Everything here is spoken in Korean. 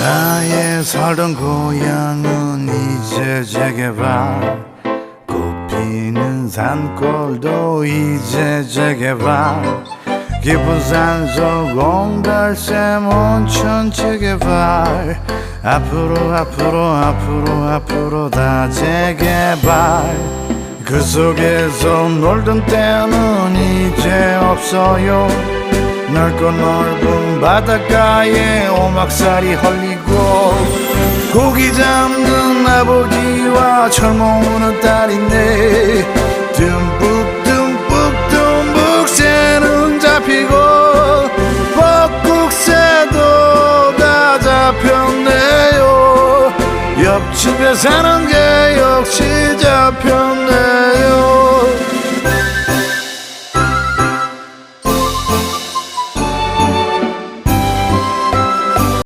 나의 살던 고향은 이제 재개발 꽃피는 산골도 이제 재개발 깊은 산속 옹달샘 온천 재개발 앞으로 앞으로 앞으로 앞으로 다 재개발 그 속에서 놀던 때는 이제 없어요. 넓고 넓은 바닷가에 오막살이 헐리고 고기 잡는 아버지와 철모으는 딸인데 듬뿍 듬뿍 듬뿍 새는 잡히고 벚국새도 다 잡혔네요. 옆집에 사는 게